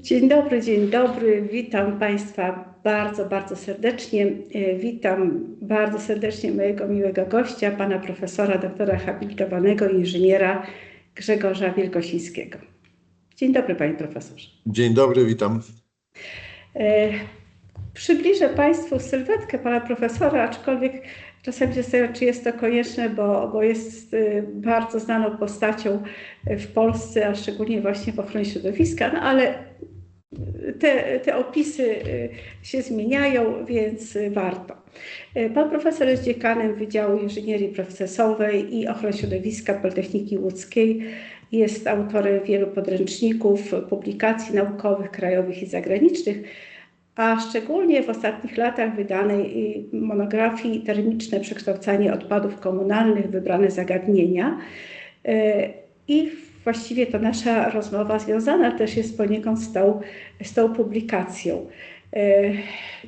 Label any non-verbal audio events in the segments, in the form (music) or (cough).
Dzień dobry, dzień dobry. Witam Państwa bardzo, bardzo serdecznie. Witam bardzo serdecznie mojego miłego gościa, pana profesora, doktora habilitowanego inżyniera Grzegorza Wielkosińskiego. Dzień dobry, panie profesorze. Dzień dobry, witam. E, Przybliżę Państwu sylwetkę pana profesora, aczkolwiek czasem czy jest to konieczne, bo, bo jest y, bardzo znaną postacią w Polsce, a szczególnie właśnie w ochronie środowiska, no ale te, te opisy y, się zmieniają, więc warto. Y, Pan profesor jest dziekanem Wydziału Inżynierii Procesowej i Ochrony Środowiska Politechniki Łódzkiej. Jest autorem wielu podręczników, publikacji naukowych, krajowych i zagranicznych a szczególnie w ostatnich latach wydanej monografii Termiczne przekształcanie odpadów komunalnych, wybrane zagadnienia. I właściwie to nasza rozmowa związana też jest poniekąd z tą, z tą publikacją.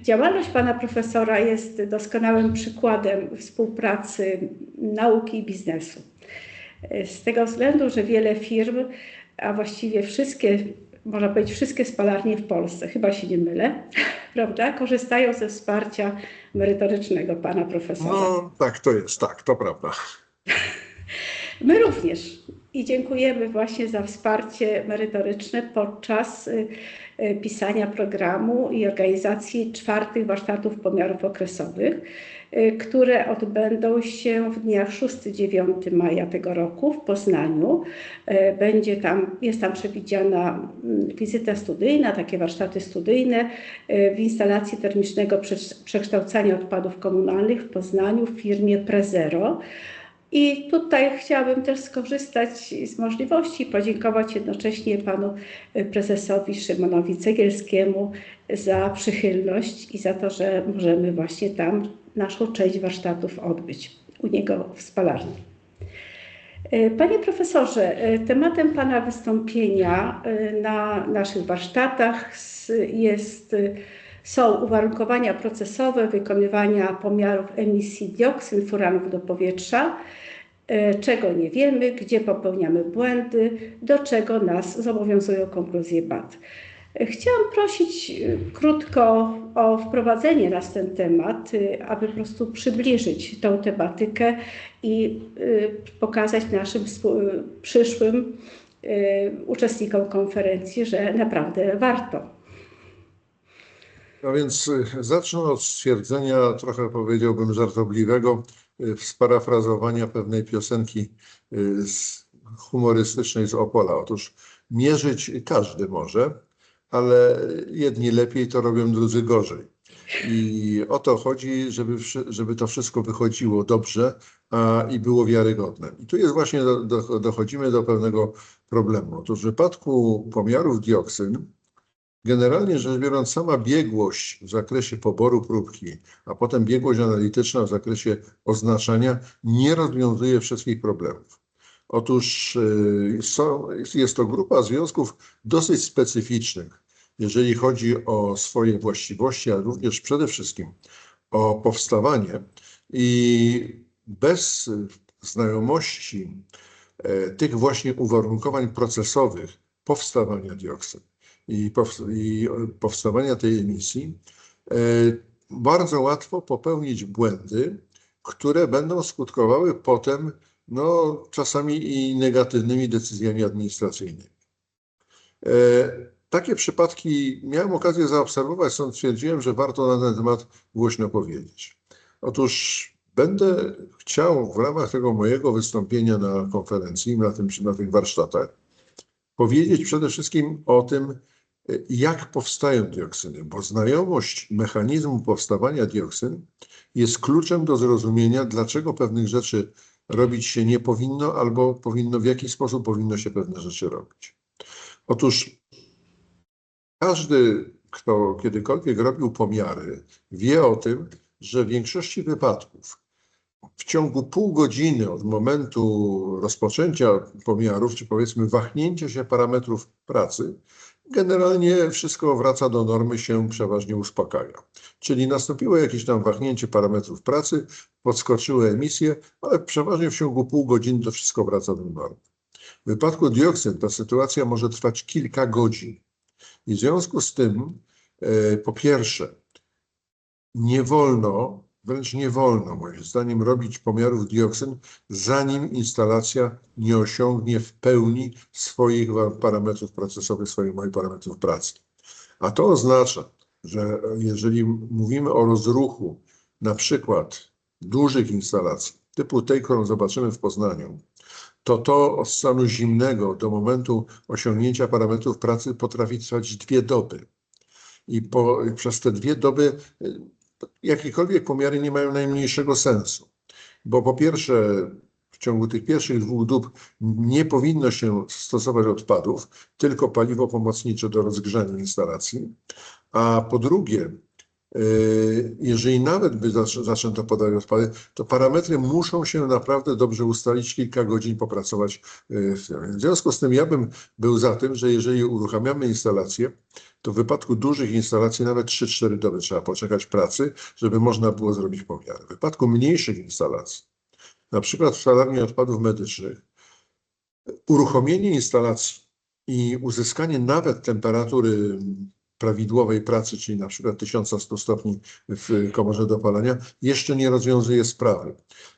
Działalność pana profesora jest doskonałym przykładem współpracy nauki i biznesu. Z tego względu, że wiele firm, a właściwie wszystkie można powiedzieć, wszystkie spalarnie w Polsce, chyba się nie mylę, (laughs) prawda, korzystają ze wsparcia merytorycznego pana profesora. No tak, to jest, tak, to prawda. My również i dziękujemy właśnie za wsparcie merytoryczne podczas y, y, pisania programu i organizacji czwartych warsztatów pomiarów okresowych, y, które odbędą się w dniach 6-9 maja tego roku w Poznaniu. Będzie tam, jest tam przewidziana mm, wizyta studyjna, takie warsztaty studyjne w instalacji termicznego przekształcania odpadów komunalnych w Poznaniu w firmie Prezero. I tutaj chciałabym też skorzystać z możliwości podziękować jednocześnie panu prezesowi Szymonowi Cegielskiemu za przychylność i za to, że możemy właśnie tam naszą część warsztatów odbyć u niego w spalarni. Panie profesorze, tematem pana wystąpienia na naszych warsztatach jest, są uwarunkowania procesowe wykonywania pomiarów emisji dioksyn, furanów do powietrza, czego nie wiemy, gdzie popełniamy błędy, do czego nas zobowiązują konkluzje BAT. Chciałam prosić krótko o wprowadzenie nas ten temat, aby po prostu przybliżyć tą tematykę i pokazać naszym przyszłym uczestnikom konferencji, że naprawdę warto. No więc zacznę od stwierdzenia, trochę powiedziałbym żartobliwego, sparafrazowania pewnej piosenki z humorystycznej z Opola. Otóż mierzyć każdy może, ale jedni lepiej to robią, drudzy gorzej. I o to chodzi, żeby, żeby to wszystko wychodziło dobrze a, i było wiarygodne. I tu jest właśnie, do, do, dochodzimy do pewnego problemu. Otóż w wypadku pomiarów dioksyn, Generalnie rzecz biorąc, sama biegłość w zakresie poboru próbki, a potem biegłość analityczna w zakresie oznaczania nie rozwiązuje wszystkich problemów. Otóż są, jest to grupa związków dosyć specyficznych, jeżeli chodzi o swoje właściwości, ale również przede wszystkim o powstawanie. I bez znajomości tych właśnie uwarunkowań procesowych powstawania dioksyn, i, powstawania tej emisji, bardzo łatwo popełnić błędy, które będą skutkowały potem no, czasami i negatywnymi decyzjami administracyjnymi. Takie przypadki miałem okazję zaobserwować, stąd stwierdziłem, że warto na ten temat głośno powiedzieć. Otóż będę chciał w ramach tego mojego wystąpienia na konferencji, na, tym, na tych warsztatach, powiedzieć przede wszystkim o tym, jak powstają dioksyny, bo znajomość mechanizmu powstawania dioksyn jest kluczem do zrozumienia, dlaczego pewnych rzeczy robić się nie powinno, albo powinno, w jaki sposób powinno się pewne rzeczy robić. Otóż każdy, kto kiedykolwiek robił pomiary, wie o tym, że w większości wypadków w ciągu pół godziny od momentu rozpoczęcia pomiarów, czy powiedzmy wahnięcia się parametrów pracy, generalnie wszystko wraca do normy, się przeważnie uspokaja. Czyli nastąpiło jakieś tam wahnięcie parametrów pracy, podskoczyły emisje, ale przeważnie w ciągu pół godziny to wszystko wraca do normy. W wypadku dioksyn ta sytuacja może trwać kilka godzin. I w związku z tym, e, po pierwsze, nie wolno, wręcz nie wolno, moim zdaniem, robić pomiarów dioksyn, zanim instalacja nie osiągnie w pełni swoich parametrów procesowych, swoich moich parametrów pracy. A to oznacza, że jeżeli mówimy o rozruchu, na przykład dużych instalacji, typu tej, którą zobaczymy w Poznaniu, to to od stanu zimnego do momentu osiągnięcia parametrów pracy potrafi trwać dwie doby. I po, przez te dwie doby jakiekolwiek pomiary nie mają najmniejszego sensu. Bo po pierwsze, w ciągu tych pierwszych dwóch dób nie powinno się stosować odpadów, tylko paliwo pomocnicze do rozgrzania instalacji. A po drugie, jeżeli nawet by zaczę- zaczęto podawać odpady, to parametry muszą się naprawdę dobrze ustalić, kilka godzin popracować y, w związku z tym ja bym był za tym, że jeżeli uruchamiamy instalację, to w wypadku dużych instalacji nawet 3-4 doby trzeba poczekać pracy, żeby można było zrobić pomiary. W wypadku mniejszych instalacji, na przykład w spalarni odpadów medycznych, uruchomienie instalacji i uzyskanie nawet temperatury prawidłowej pracy, czyli na przykład 1100 stopni w komorze dopalania, jeszcze nie rozwiązuje sprawy.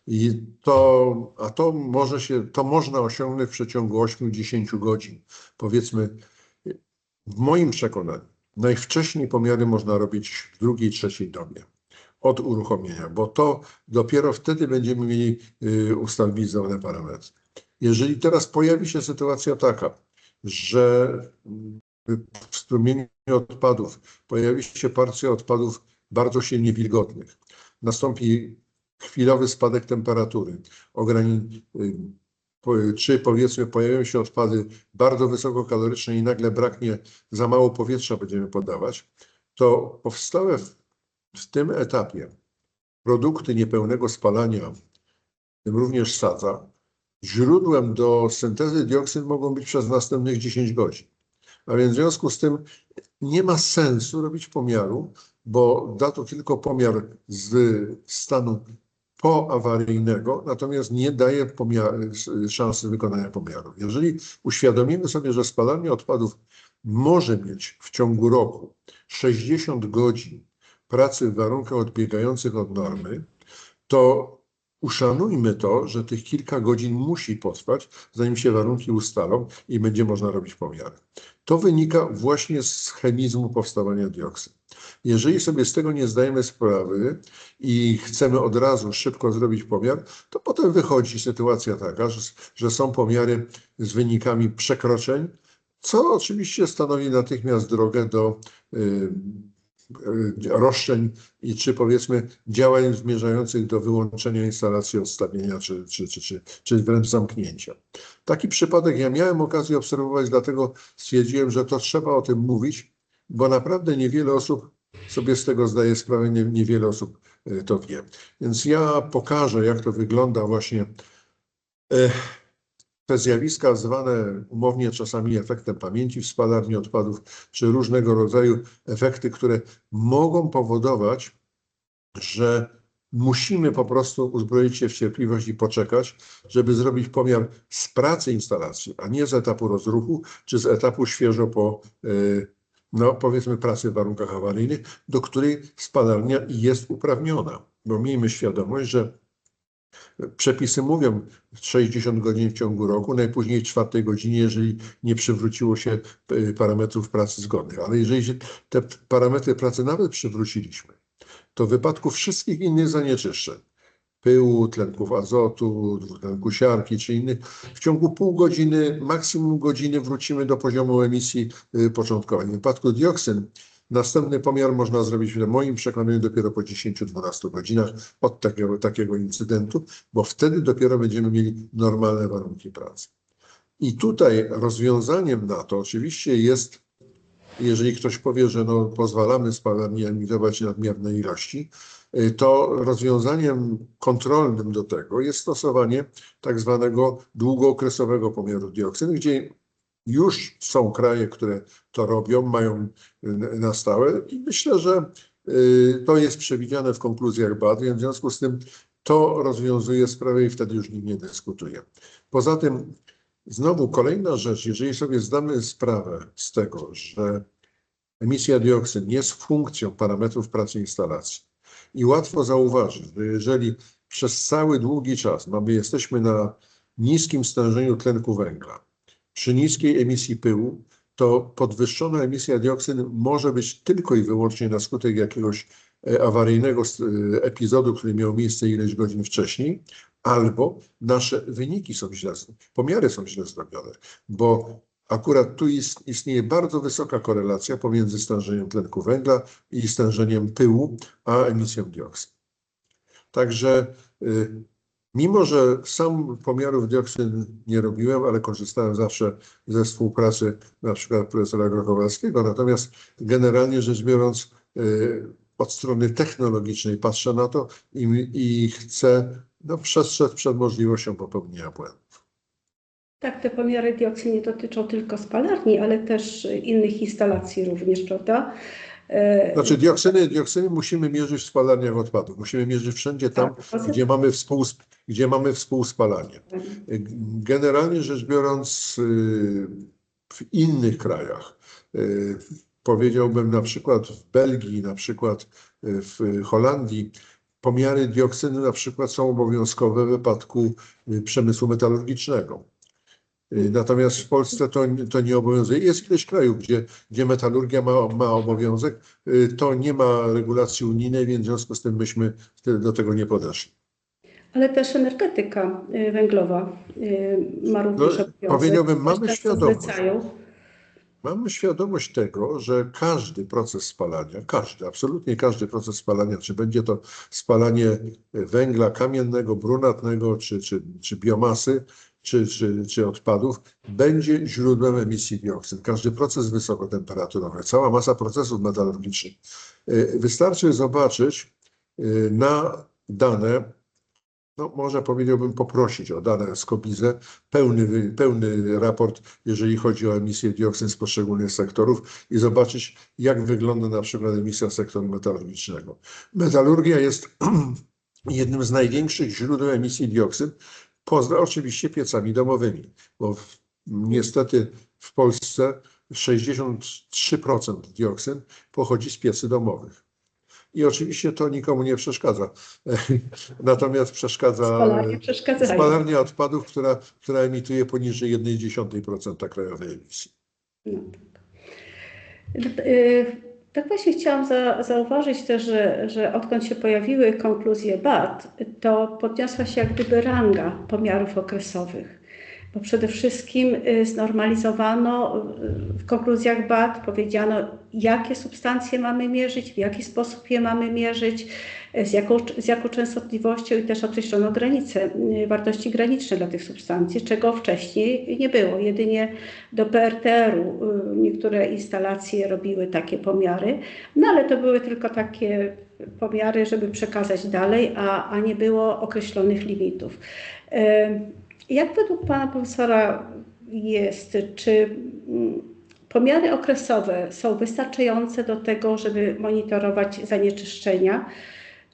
I to, a to może się, to można osiągnąć w przeciągu 8-10 godzin. Powiedzmy, w moim przekonaniu najwcześniej pomiary można robić w drugiej, trzeciej dobie od uruchomienia, bo to dopiero wtedy będziemy mieli y, ustabilizowane parametry. Jeżeli teraz pojawi się sytuacja taka, że w strumieniu odpadów. Pojawi się partia odpadów bardzo silnie wilgotnych, nastąpi chwilowy spadek temperatury, ograni- y, czy powiedzmy pojawią się odpady bardzo wysokokaloryczne i nagle braknie, za mało powietrza będziemy podawać, to powstałe w, w tym etapie produkty niepełnego spalania, tym również sadza, źródłem do syntezy dioksyn mogą być przez następnych 10 godzin. A więc w związku z tym nie ma sensu robić pomiaru, bo da to tylko pomiar z stanu poawaryjnego, natomiast nie daje pomiar, szansy wykonania pomiaru. Jeżeli uświadomimy sobie, że spalanie odpadów może mieć w ciągu roku 60 godzin pracy w warunkach odbiegających od normy, to uszanujmy to, że tych kilka godzin musi potrwać, zanim się warunki ustalą i będzie można robić pomiary. To wynika właśnie z chemizmu powstawania dioksyn. Jeżeli sobie z tego nie zdajemy sprawy i chcemy od razu szybko zrobić pomiar, to potem wychodzi sytuacja taka, że, że są pomiary z wynikami przekroczeń, co oczywiście stanowi natychmiast drogę do y, roszczeń i czy powiedzmy działań zmierzających do wyłączenia instalacji, odstawienia czy, czy, czy, czy, czy wręcz zamknięcia. Taki przypadek ja miałem okazję obserwować, dlatego stwierdziłem, że to trzeba o tym mówić, bo naprawdę niewiele osób sobie z tego zdaje sprawę, nie, niewiele osób y, to wie. Więc ja pokażę, jak to wygląda właśnie e, te zjawiska zwane umownie czasami efektem pamięci w spalarni odpadów, czy różnego rodzaju efekty, które mogą powodować, że musimy po prostu uzbroić się w cierpliwość i poczekać, żeby zrobić pomiar z pracy instalacji, a nie z etapu rozruchu, czy z etapu świeżo po, y, no powiedzmy, pracy w warunkach awaryjnych, do której spalarnia jest uprawniona. Bo miejmy świadomość, że Przepisy mówią 60 godzin w ciągu roku, najpóźniej w czwartej godzinie, jeżeli nie przywróciło się y, parametrów pracy zgodnych. Ale jeżeli te parametry pracy nawet przywróciliśmy, to w wypadku wszystkich innych zanieczyszczeń, pyłu, tlenków azotu, dwutlenku siarki czy innych, w ciągu pół godziny, maksimum godziny wrócimy do poziomu emisji y, początkowej. W wypadku dioksyn Następny pomiar można zrobić w moim przekonaniu dopiero po 10-12 godzinach od takiego, takiego incydentu, bo wtedy dopiero będziemy mieli normalne warunki pracy. I tutaj rozwiązaniem na to oczywiście jest, jeżeli ktoś powie, że no, pozwalamy spalarni emitować nadmierne ilości, to rozwiązaniem kontrolnym do tego jest stosowanie tak zwanego długookresowego pomiaru dioksyn, gdzie już są kraje, które to robią, mają na stałe i myślę, że y, to jest przewidziane w konkluzjach badań, w związku z tym to rozwiązuje sprawę i wtedy już nikt nie dyskutuje. Poza tym, znowu kolejna rzecz, jeżeli sobie zdamy sprawę z tego, że emisja dioksyn jest funkcją parametrów pracy instalacji. I łatwo zauważyć, że jeżeli przez cały długi czas mamy, jesteśmy na niskim stężeniu tlenku węgla, przy niskiej emisji pyłu, to podwyższona emisja dioksyn może być tylko i wyłącznie na skutek jakiegoś e, awaryjnego e, epizodu, który miał miejsce ileś godzin wcześniej, albo nasze wyniki są źle, pomiary są źle zrobione, bo akurat tu ist, istnieje bardzo wysoka korelacja pomiędzy stężeniem tlenku węgla i stężeniem pyłu, a emisją dioksyn. Także y, mimo, że sam pomiarów dioksyn nie robiłem, ale korzystałem zawsze ze współpracy na przykład profesora Grochowalskiego, natomiast generalnie rzecz biorąc y, od strony technologicznej patrzę na to i, i chcę no, przestrzec przed możliwością popełnienia błędu. Tak, te pomiary dioksyn nie dotyczą tylko spalarni, ale też innych instalacji również, prawda? E, Znaczy dioksyny, dioksyny musimy mierzyć w spalarniach odpadów. Musimy mierzyć wszędzie tam, tak, poza- gdzie mamy, współsp- gdzie mamy współspalanie. Generalnie rzecz biorąc, y, w innych krajach, y, powiedziałbym na przykład w Belgii, na przykład y, w Holandii, pomiary dioksyny na przykład są obowiązkowe w wypadku przemysłu metalurgicznego. Natomiast w Polsce to, to nie obowiązuje. Jest ileś krajów, gdzie, gdzie metalurgia ma, ma obowiązek. To nie ma regulacji unijnej, więc w związku z tym myśmy do tego nie podeszli. Ale też energetyka y, węglowa y, ma również No, obowiązek. powiedziałbym, mamy świadomość. Mamy świadomość tego, że każdy proces spalania, każdy, absolutnie każdy proces spalania, czy będzie to spalanie węgla kamiennego, brunatnego, czy, czy, czy biomasy, czy, czy, czy odpadów, będzie źródłem emisji dioksyn. Każdy proces wysokotemperaturowy, cała masa procesów metalurgicznych. Y, Wystarczy zobaczyć na dane, no może powiedziałbym poprosić o dane z Kobizę, pełny, pełny raport, jeżeli chodzi o emisję dioksyn z poszczególnych sektorów i zobaczyć, jak wygląda na przykład emisja sektoru metalurgicznego. Metalurgia jest (clears throat) jednym z największych źródeł emisji dioksyn, poza oczywiście piecami domowymi, bo w, niestety w Polsce 63% dioksyn pochodzi z piecy domowych. I oczywiście to nikomu nie przeszkadza. (laughs) Natomiast przeszkadza spalarnia odpadów, która, która emituje poniżej 1,1% krajowej emisji. No, tak. Tak właśnie chciałam za, zauważyć też, że, że odkąd się pojawiły konkluzje BAT, to podniosła się jak gdyby ranga pomiarów okresowych. Bo przede wszystkim y, znormalizowano y, w konkluzjach BAT, powiedziano, jakie substancje mamy mierzyć, w jaki sposób je mamy mierzyć, y, z jaką, z jaką częstotliwością i też określono granice, wartości graniczne dla tych substancji, czego wcześniej nie było. Jedynie do PRTR-u niektóre instalacje robiły takie pomiary, no ale to były tylko takie pomiary, żeby przekazać dalej, a, a nie było określonych limitów. Jak według pana profesora jest, czy mm, pomiary okresowe są wystarczające do tego, żeby monitorować zanieczyszczenia?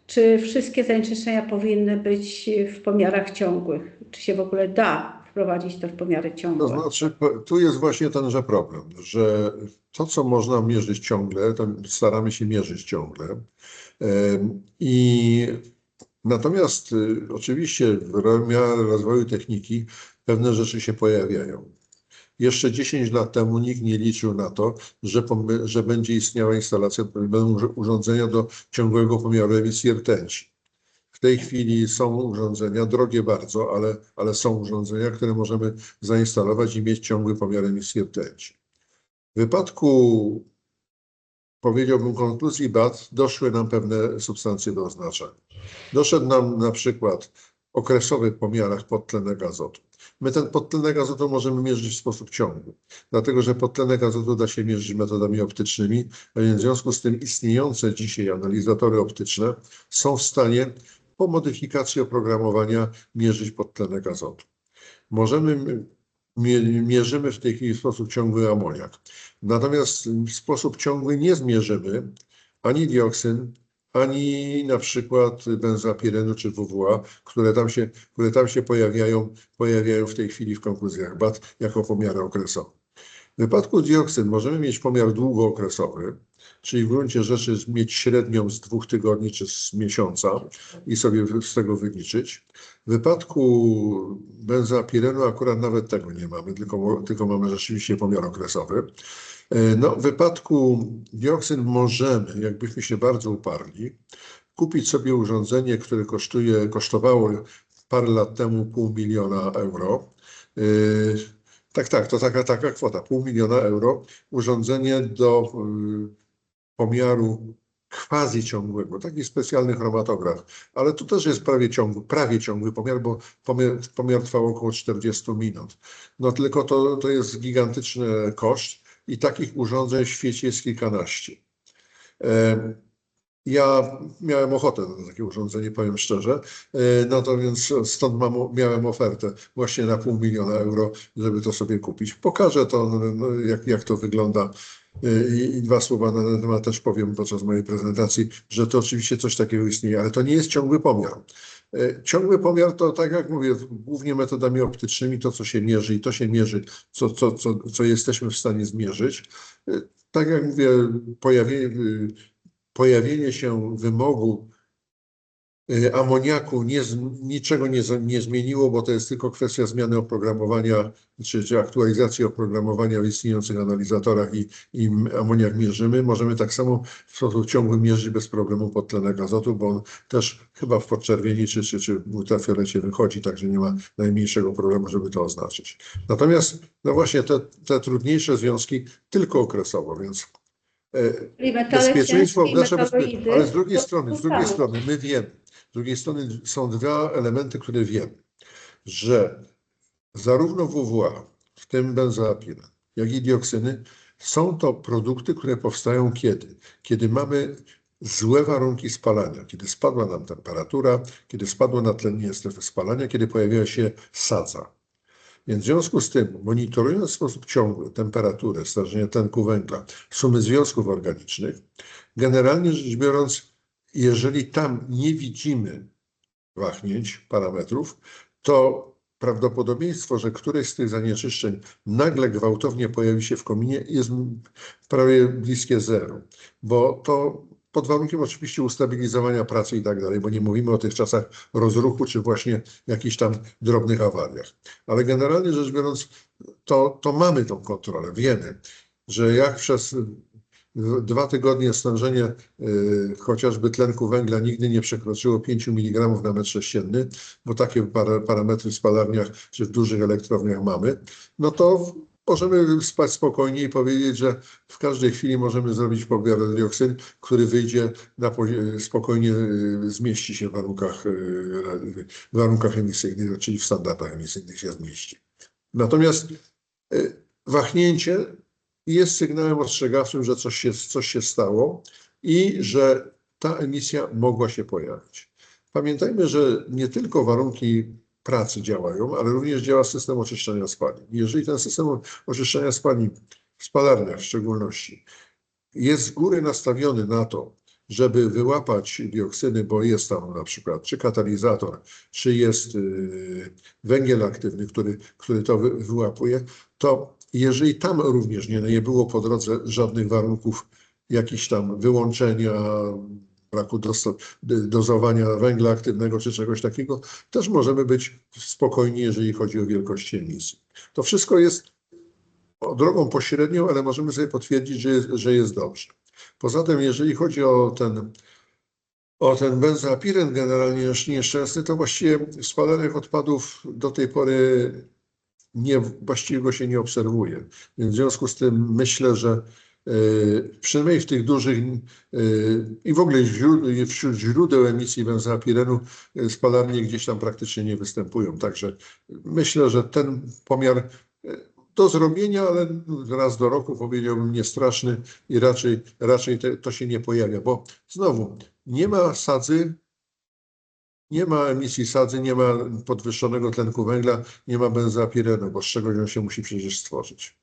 Czy wszystkie zanieczyszczenia powinny być w pomiarach ciągłych? Czy się w ogóle da wprowadzić to w pomiary To ciągłe? znaczy, po- tu jest właśnie tenże problem, że to, co można mierzyć ciągle, to staramy się mierzyć ciągle. I natomiast y, oczywiście w miarę rozwoju techniki pewne rzeczy się pojawiają. Jeszcze 10 lat temu nikt nie liczył na to, że, że będzie istniała instalacja, będą urządzenia do ciągłego pomiaru emisji rtęci. W tej chwili są urządzenia, drogie bardzo, ale, ale są urządzenia, które możemy zainstalować i mieć ciągły pomiar emisji rtęci. W wypadku, powiedziałbym, konkluzji BAT doszły nam pewne substancje do oznaczenia. Doszedł nam na przykład okresowy pomiarach podtlenek azotu. My ten podtlenek azotu możemy mierzyć w sposób ciągły, dlatego że podtlenek azotu da się mierzyć metodami optycznymi, a więc w związku z tym istniejące dzisiaj analizatory optyczne są w stanie po modyfikacji oprogramowania mierzyć podtlenek azotu. Możemy, mierzymy w tej chwili w sposób ciągły amoniak. Natomiast w sposób ciągły nie zmierzymy ani dioksyn, ani na przykład benzopirenu czy WWA, które tam się, które tam się pojawiają, pojawiają w tej chwili w konkluzjach BAT jako pomiary okresowe. W wypadku dioksyn możemy mieć pomiar długookresowy, czyli w gruncie rzeczy mieć średnią z dwóch tygodni czy z miesiąca i sobie z tego wyliczyć. W wypadku benzapirenu akurat nawet tego nie mamy, tylko, tylko mamy rzeczywiście pomiar okresowy. E, No, w wypadku dioksyn możemy, jakbyśmy się bardzo uparli, kupić sobie urządzenie, które kosztuje, kosztowało parę lat temu pół miliona euro. Yy, Tak, tak, to taka, taka kwota, pół miliona euro. Urządzenie do yy, pomiaru quasi ciągłego, taki specjalny chromatograf, ale to też jest prawie ciągły, prawie ciągły pomiar, bo pomiar, pomiar trwał około 40 minut. No tylko to, to jest gigantyczny koszt i takich urządzeń w świecie jest kilkanaście. Em, ja miałem ochotę na takie urządzenie, powiem szczerze, E, no to więc stąd mam, miałem ofertę właśnie na pół miliona euro, żeby to sobie kupić. Pokażę to, no, jak, jak to wygląda E, i, i dwa słowa na ten temat też powiem podczas mojej prezentacji, że to oczywiście coś takiego istnieje, ale to nie jest ciągły pomiar. E, Ciągły pomiar to, tak jak mówię, głównie metodami optycznymi, to co się mierzy i to się mierzy, co, co, co, co jesteśmy w stanie zmierzyć. E, Tak jak mówię, pojawienie, pojawienie się wymogu y, amoniaku nie, niczego nie, nie zmieniło, bo to jest tylko kwestia zmiany oprogramowania czy, czy aktualizacji oprogramowania w istniejących analizatorach i, i amoniak mierzymy. Możemy tak samo w sposób ciągły mierzyć bez problemu podtlenek azotu, bo on też chyba w podczerwieni czy, czy, czy w ultrafiolecie wychodzi, także nie ma najmniejszego problemu, żeby to oznaczyć. Natomiast no właśnie te, te trudniejsze związki tylko okresowo, więc e, bezpieczeństwo, ciężkie i nasze bezpie... metaloidy ale z drugiej strony, z drugiej strony my wiemy, z drugiej strony są dwa elementy, które wiemy, że zarówno WWA, w tym benzoapiren, jak i dioksyny, są to produkty, które powstają kiedy? Kiedy mamy złe warunki spalania, kiedy spadła nam temperatura, kiedy spadło natlenienie strefy spalania, kiedy pojawiła się sadza. Więc w związku z tym, monitorując w sposób ciągły temperaturę, stężenie tlenku węgla, sumy związków organicznych, generalnie rzecz biorąc, jeżeli tam nie widzimy wahnięć, parametrów, to prawdopodobieństwo, że któreś z tych zanieczyszczeń nagle gwałtownie pojawi się w kominie jest prawie bliskie zeru, bo to pod warunkiem oczywiście ustabilizowania pracy i tak dalej, bo nie mówimy o tych czasach rozruchu czy właśnie jakichś tam drobnych awariach. Ale generalnie rzecz biorąc, to, to mamy tą kontrolę. Wiemy, że jak przez dwa tygodnie stężenie y, chociażby tlenku węgla nigdy nie przekroczyło 5 mg na metr sześcienny, bo takie para, parametry w spalarniach czy w dużych elektrowniach mamy, no to możemy spać spokojnie i powiedzieć, że w każdej chwili możemy zrobić pomiar dioksyn, który wyjdzie na spokojnie y, zmieści się w warunkach, y, w warunkach emisyjnych, czyli w standardach emisyjnych się zmieści. Natomiast y, wahnięcie jest sygnałem ostrzegawczym, że coś się, coś się stało i że ta emisja mogła się pojawić. Pamiętajmy, że nie tylko warunki pracy działają, ale również działa system oczyszczania spalin. Jeżeli ten system oczyszczania spalin, w spalarniach w szczególności, jest z góry nastawiony na to, żeby wyłapać dioksyny, bo jest tam na przykład czy katalizator, czy jest y, węgiel aktywny, który, który to wy, wyłapuje, to jeżeli tam również nie, nie było po drodze żadnych warunków jakichś tam wyłączenia, braku dozowania węgla aktywnego czy czegoś takiego, też możemy być spokojni, jeżeli chodzi o wielkości emisji. To wszystko jest drogą pośrednią, ale możemy sobie potwierdzić, że jest, że jest dobrze. Poza tym, jeżeli chodzi o ten, o ten benzoapiren generalnie nieszczęsny, to właściwie w spalarniach odpadów do tej pory nie, właściwie go się nie obserwuje. Więc w związku z tym myślę, że przynajmniej w tych dużych y, i w ogóle wśród źródeł emisji benzoapirenu y, spalarnie gdzieś tam praktycznie nie występują. Także myślę, że ten pomiar do zrobienia, ale raz do roku powiedziałbym niestraszny i raczej, raczej te, to się nie pojawia, bo znowu nie ma sadzy, nie ma emisji sadzy, nie ma podwyższonego tlenku węgla, nie ma benzoapirenu, bo z czegoś on się musi przecież stworzyć.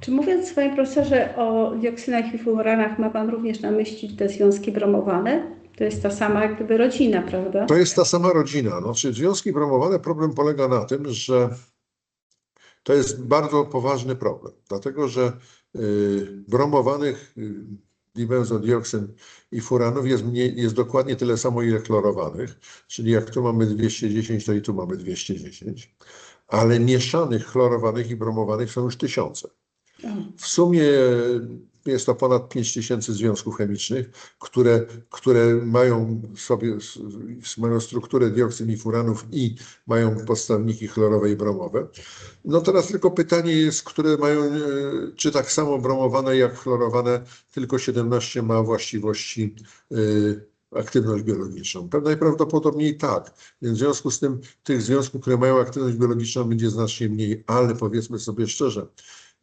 Czy mówiąc panie profesorze o dioksynach i furanach, ma pan również na myśli te związki bromowane? To jest ta sama jak gdyby rodzina, prawda? To jest ta sama rodzina. No, czy związki promowane, problem polega na tym, że To jest bardzo poważny problem, dlatego że y, bromowanych y, dibenzodioksyn i furanów jest, mniej, jest dokładnie tyle samo, ile chlorowanych, czyli jak tu mamy 210, to i tu mamy 210, ale mieszanych chlorowanych i bromowanych są już tysiące. W sumie jest to ponad 5000 związków chemicznych, które, które mają sobie mają strukturę dioksyn furanów i mają podstawniki chlorowe i bromowe. No teraz tylko pytanie jest, które mają, e, czy tak samo bromowane jak chlorowane, tylko 17 ma właściwości e, aktywność biologiczną. Najprawdopodobniej tak. Więc w związku z tym tych związków, które mają aktywność biologiczną będzie znacznie mniej, ale powiedzmy sobie szczerze,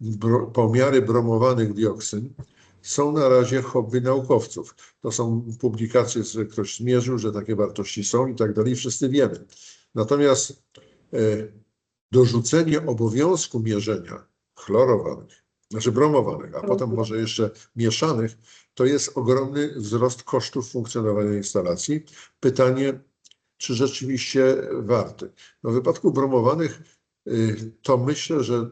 bro, pomiary bromowanych dioksyn są na razie hobby naukowców. To są publikacje, że ktoś zmierzył, że takie wartości są i tak dalej, wszyscy wiemy. Natomiast e, dorzucenie obowiązku mierzenia chlorowanych, znaczy bromowanych, a potem może jeszcze mieszanych, to jest ogromny wzrost kosztów funkcjonowania instalacji. Pytanie, czy rzeczywiście warty. No w wypadku bromowanych y, to myślę, że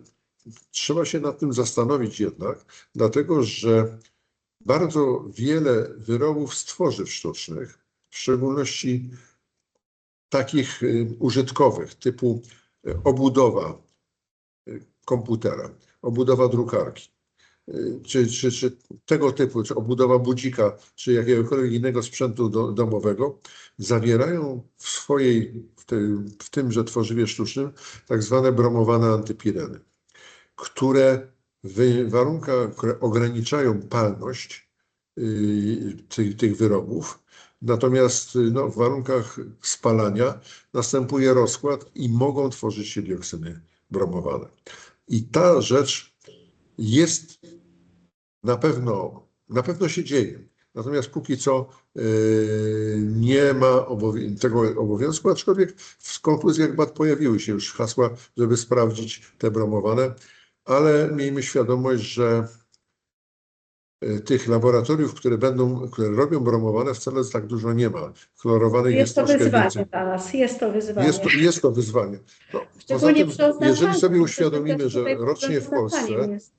trzeba się nad tym zastanowić jednak, dlatego że bardzo wiele wyrobów z tworzyw sztucznych, w szczególności takich y, użytkowych, typu y, obudowa y, komputera, obudowa drukarki, czy, czy, czy tego typu, czy obudowa budzika, czy jakiegokolwiek innego sprzętu do, domowego, zawierają w swojej, w, tym, w tymże tworzywie sztucznym, tak zwane bromowane antypireny, które w warunkach, które ograniczają palność y, tych, tych wyrobów, natomiast y, no, w warunkach spalania następuje rozkład i mogą tworzyć się dioksyny bromowane. I ta rzecz jest na pewno, na pewno się dzieje. Natomiast póki co y, nie ma tego obowiązku, aczkolwiek w konkluzjach BAT pojawiły się już hasła, żeby sprawdzić te bromowane, ale miejmy świadomość, że y, tych laboratoriów, które będą, które robią bromowane, wcale tak dużo nie ma. Chlorowanych jest, Jest to wyzwanie więcej. dla nas, jest to wyzwanie. Jest to, jest to wyzwanie. No, poza tym, jeżeli sobie uświadomimy, że rocznie w Polsce jest.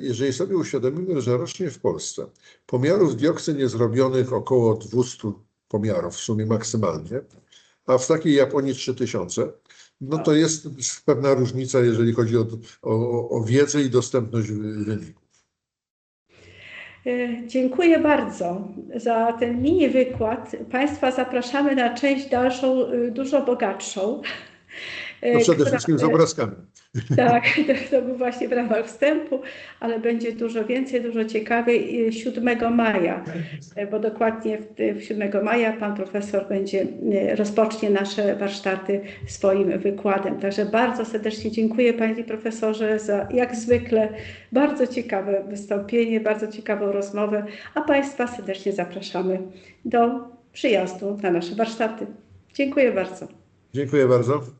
jeżeli sobie uświadomimy, że rocznie w Polsce pomiarów dioksyn jest robionych około 200 pomiarów w sumie maksymalnie, a w takiej Japonii 3000, no to jest pewna różnica, jeżeli chodzi o, o, o wiedzę i dostępność wy- wyników. E, Dziękuję bardzo za ten mini wykład. Państwa zapraszamy na część dalszą, y, dużo bogatszą. No przede która- wszystkim z obrazkami. Tak, (laughs) to, był właśnie w ramach wstępu, ale będzie dużo więcej, dużo ciekawiej. Y, 7 maja, y, bo dokładnie w, w 7 maja pan profesor będzie y, rozpocznie nasze warsztaty swoim wykładem. Także bardzo serdecznie dziękuję panie profesorze za jak zwykle bardzo ciekawe wystąpienie, bardzo ciekawą rozmowę, a państwa serdecznie zapraszamy do przyjazdu na nasze warsztaty. Dziękuję bardzo. Dziękuję bardzo.